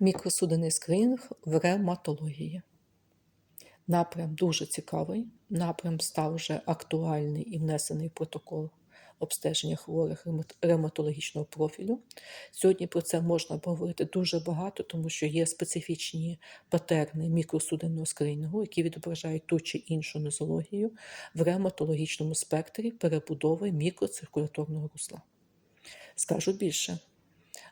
Мікросудинний скринінг в ревматології. Напрям дуже цікавий. Напрям став вже актуальний і внесений в протокол обстеження хворих ревматологічного профілю. Сьогодні про це можна говорити дуже багато, тому що є специфічні патерни мікросудинного скринінгу, які відображають ту чи іншу нозологію в ревматологічному спектрі перебудови мікроциркуляторного русла. Скажу більше.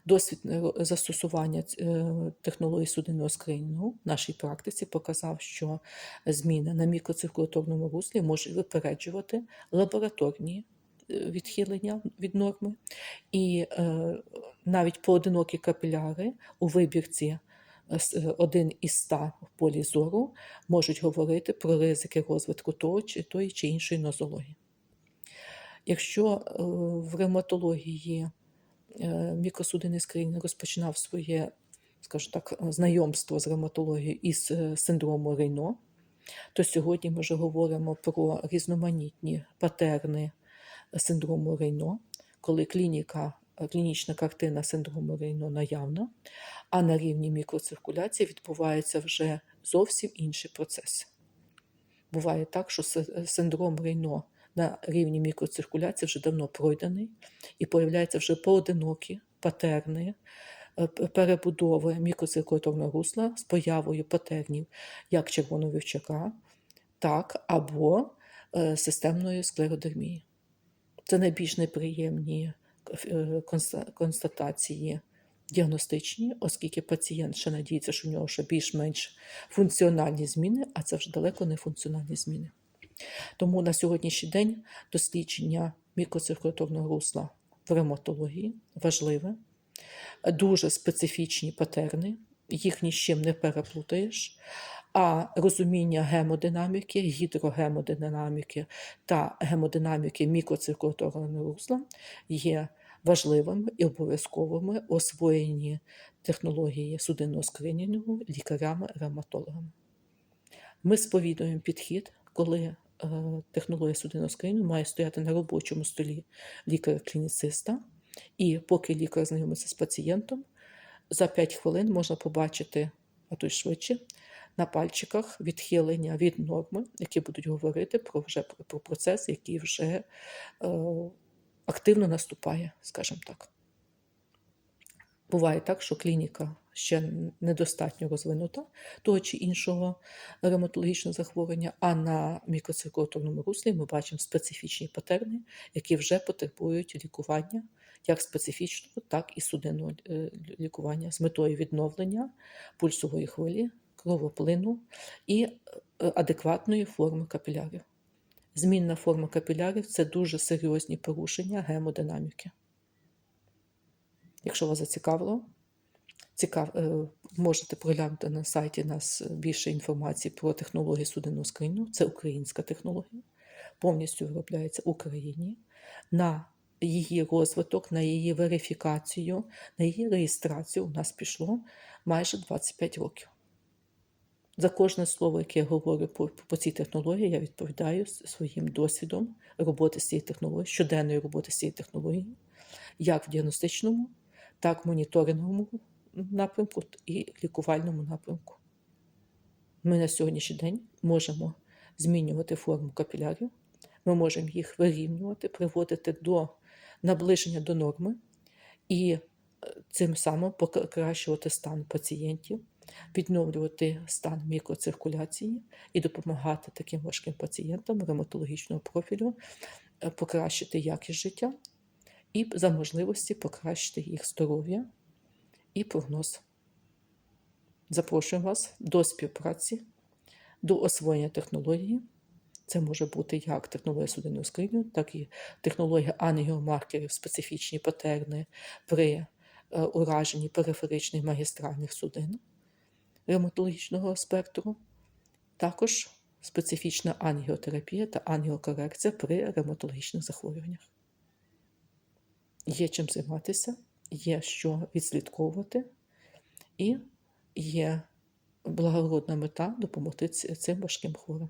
Досвід е, застосування е, технології судинного скринінгу в нашій практиці показав, що зміни на мікроциркуляторному руслі можуть випереджувати лабораторні е, відхилення від норми, і навіть поодинокі капіляри у вибірці один із ста в полі зору можуть говорити про ризики розвитку того чи тої чи іншої нозології. Якщо в ревматології мікросудинний скринінг розпочинав своє, скажу так, е, знайомство з ревматологією із е, синдрому Рейно, то сьогодні ми вже говоримо про різноманітні патерни синдрому Рейно, коли клініка, е, клінічна картина синдрому Рейно наявна, а на рівні мікроциркуляції відбуваються вже зовсім інші процеси. Буває так, що синдром Рейно на рівні мікроциркуляції вже давно пройдений, і появляються вже поодинокі патерни е, перебудови мікроциркуляторного русла з появою патернів як червоного вівчака, так або е, системної склеродермії. Це найбільш неприємні е, констатації діагностичні, оскільки пацієнт ще надіється, що в нього ще більш-менш функціональні зміни, а це вже далеко не функціональні зміни. Тому на сьогоднішній день дослідження мікроциркуляторного русла в ревматології важливе, дуже специфічні патерни, їх ні з чим не переплутаєш. А розуміння гемодинаміки, гідрогемодинаміки та гемодинаміки мікроциркуляторного русла є важливими і обов'язковими у освоєнні технології судинного скринінгу лікарями-ревматологами. Ми сповідуємо підхід, коли технологія судинного скринінгу має стояти на робочому столі лікаря-клініциста, і поки лікар знайомиться з пацієнтом, за 5 хвилин можна побачити, а то й швидше, на пальчиках відхилення від норми, які будуть говорити про вже про процес, який вже е, активно наступає, скажімо так. Буває так, що клініка ще недостатньо розвинута того чи іншого ревматологічного захворювання, а на мікроциркуляторному руслі ми бачимо специфічні патерни, які вже потребують лікування як специфічного, так і судинного е, лікування з метою відновлення пульсової хвилі, кровоплину і е, адекватної форми капілярів. Змінна форма капілярів це дуже серйозні порушення гемодинаміки. Якщо вас зацікавило, цікав, е, можете проглянути на сайті нас більше інформації про технологію судинного скринінгу. Це українська технологія, повністю виробляється в Україні. На її розвиток, на її верифікацію, на її реєстрацію у нас пішло майже 25 років. За кожне слово, яке я говорю по, по цій технології, я відповідаю своїм досвідом роботи з цією технологією, щоденної роботи з цією технологією, як в діагностичному, так моніторинговому напрямку і лікувальному напрямку. Ми на сьогоднішній день можемо змінювати форму капілярів, ми можемо їх вирівнювати, приводити до наближення до норми і е, цим самим покращувати стан пацієнтів, відновлювати стан мікроциркуляції і допомагати таким важким пацієнтам ревматологічного профілю е, покращити якість життя і за можливості покращити їх здоров'я і прогноз. Запрошую вас до співпраці, до освоєння технології. Це може бути як технологія судинного скриню, так і технологія ангіомаркерів, специфічні патерни при е, ураженні периферичних магістральних судин ревматологічного спектру. Також специфічна ангіотерапія та ангіокорекція при ревматологічних захворюваннях. Є чим займатися, є що відслідковувати, і є благородна мета допомогти цим важким хворим.